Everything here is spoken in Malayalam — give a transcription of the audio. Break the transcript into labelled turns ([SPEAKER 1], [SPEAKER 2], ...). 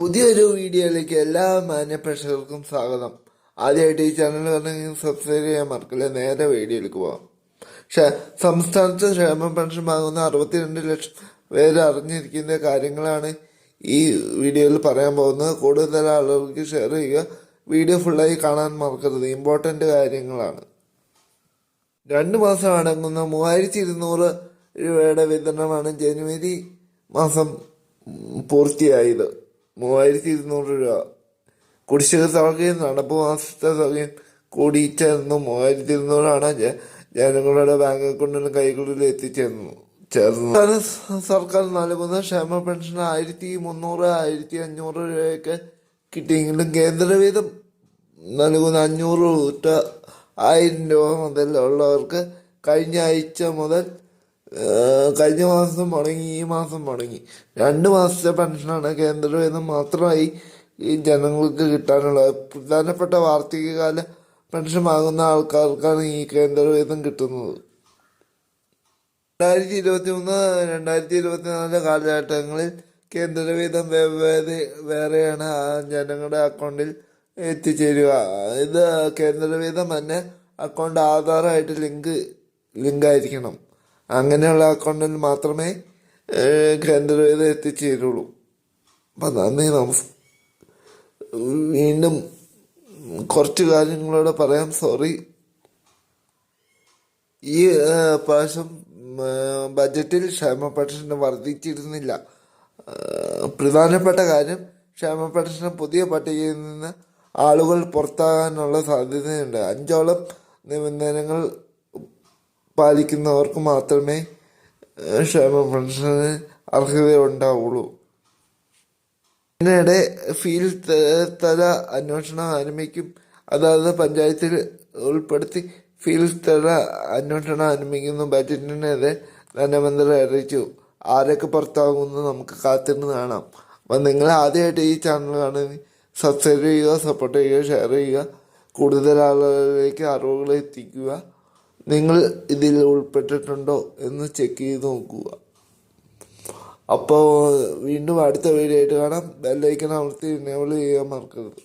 [SPEAKER 1] പുതിയൊരു വീഡിയോയിലേക്ക് എല്ലാ മാന്യ പ്രേക്ഷകർക്കും സ്വാഗതം. ആദ്യമായിട്ട് ഈ ചാനൽ പറഞ്ഞെങ്കിൽ സബ്സ്ക്രൈബ് ചെയ്യാൻ മറക്കില്ല? നേരെ വീഡിയോയിലേക്ക് പോകാം പക്ഷെ സംസ്ഥാനത്ത് ക്ഷേമ പെൻഷൻ വാങ്ങുന്ന അറുപത്തിരണ്ട് ലക്ഷം പേര് അറിഞ്ഞിരിക്കുന്ന കാര്യങ്ങളാണ് ഈ വീഡിയോയിൽ പറയാൻ പോകുന്നത്. കൂടുതൽ ആളുകൾക്ക് ഷെയർ ചെയ്യുക. വീഡിയോ ഫുള്ളായി കാണാൻ മറക്കരുത്. ഇമ്പോർട്ടന്റ് കാര്യങ്ങളാണ്. രണ്ട് മാസം അടങ്ങുന്ന മൂവായിരത്തി ഇരുന്നൂറ് രൂപയുടെ വിതരണമാണ് ജനുവരി മാസം പൂർത്തിയായത്. മൂവായിരത്തി ഇരുന്നൂറ് രൂപ. കുടിശ്ശിക തുകയും നടപ്പ് മാസത്തെ തുകയും കൂടി ചേർന്ന് മൂവായിരത്തി ഇരുന്നൂറാണ് ജനങ്ങളുടെ ബാങ്ക് അക്കൗണ്ടിന് കൈകളിൽ എത്തിച്ചേർന്നു ചേർന്നു സർക്കാർ നൽകുന്ന ക്ഷേമ പെൻഷൻ ആയിരത്തി മുന്നൂറ് ആയിരത്തി അഞ്ഞൂറ് രൂപയൊക്കെ കിട്ടിയെങ്കിലും കേന്ദ്രവീതം നൽകുന്ന അഞ്ഞൂറ് രൂപ ആയിരം രൂപ മുതൽ ഉള്ളവർക്ക് കഴിഞ്ഞ ആഴ്ച മുതൽ കഴിഞ്ഞ മാസം മുടങ്ങി ഈ മാസം മുടങ്ങി രണ്ട് മാസത്തെ പെൻഷനാണ് കേന്ദ്രവീതം മാത്രമായി ഈ ജനങ്ങൾക്ക് കിട്ടാനുള്ളത് പ്രധാനപ്പെട്ട വാർഷികകാല പെൻഷൻ വാങ്ങുന്ന ആൾക്കാർക്കാണ് ഈ കേന്ദ്രവീതം കിട്ടുന്നത്. രണ്ടായിരത്തി ഇരുപത്തി മൂന്ന് രണ്ടായിരത്തി ഇരുപത്തിനാല് കാലഘട്ടങ്ങളിൽ കേന്ദ്രവീതം വെവ്വേറെ വേറെയാണ് ജനങ്ങളുടെ അക്കൗണ്ടിൽ എത്തിച്ചേരുക. ഇത് കേന്ദ്രവീതം തന്നെ അക്കൗണ്ട് ആധാറായിട്ട് ലിങ്ക് ലിങ്ക് ആയിരിക്കണം അങ്ങനെയുള്ള അക്കൗണ്ടിൽ മാത്രമേ ഏഹ്, കേന്ദ്രവീതം എത്തിച്ചേരുള്ളൂ. അപ്പം നന്ദി നമസ്കാരം വീണ്ടും കുറച്ച് കാര്യങ്ങളോട് പറയാം. സോറി. ഈ പ്രാവശ്യം ബജറ്റിൽ ക്ഷേമ പെൻഷൻ വർദ്ധിച്ചിരുന്നില്ല. പ്രധാനപ്പെട്ട കാര്യം ക്ഷേമ പെൻഷൻ പുതിയ പട്ടികയിൽ നിന്ന് ആളുകൾ പുറത്താകാനുള്ള സാധ്യതയുണ്ട്. അഞ്ചോളം നിബന്ധനകൾ പാലിക്കുന്നവർക്ക് മാത്രമേ ക്ഷേമ പെൻഷന് അർഹതയുണ്ടാവുള്ളൂ ഇതിനിടെ ഫീൽഡ് തല അന്വേഷണം ആരംഭിക്കും. അതായത് പഞ്ചായത്തിൽ ഉൾപ്പെടുത്തി ഫീൽഡ് തല അന്വേഷണം ആരംഭിക്കുന്നു. ബജറ്റിനെതിരെ ധനമന്ത്രി അറിയിച്ചു. ആരൊക്കെ പുറത്താകുമെന്ന് നമുക്ക് കാത്തിരുന്ന് കാണാം. അപ്പം നിങ്ങൾ ആദ്യമായിട്ട് ഈ ചാനൽ കാണുന്നത് സബ്സ്ക്രൈബ് ചെയ്യുക സപ്പോർട്ട് ചെയ്യുക ഷെയർ ചെയ്യുക. കൂടുതൽ ആളുകളിലേക്ക് അറിവുകൾ എത്തിക്കുക. നിങ്ങൾ ഇതിൽ ഉൾപ്പെട്ടിട്ടുണ്ടോ എന്ന് ചെക്ക് ചെയ്ത് നോക്കുക. അപ്പോൾ വീണ്ടും അടുത്ത വീഡിയോ ആയിട്ട് കാണാം. ബെല്ലൈക്കൺ അമർത്തി എനേബിൾ ചെയ്യാൻ മറക്കരുത്.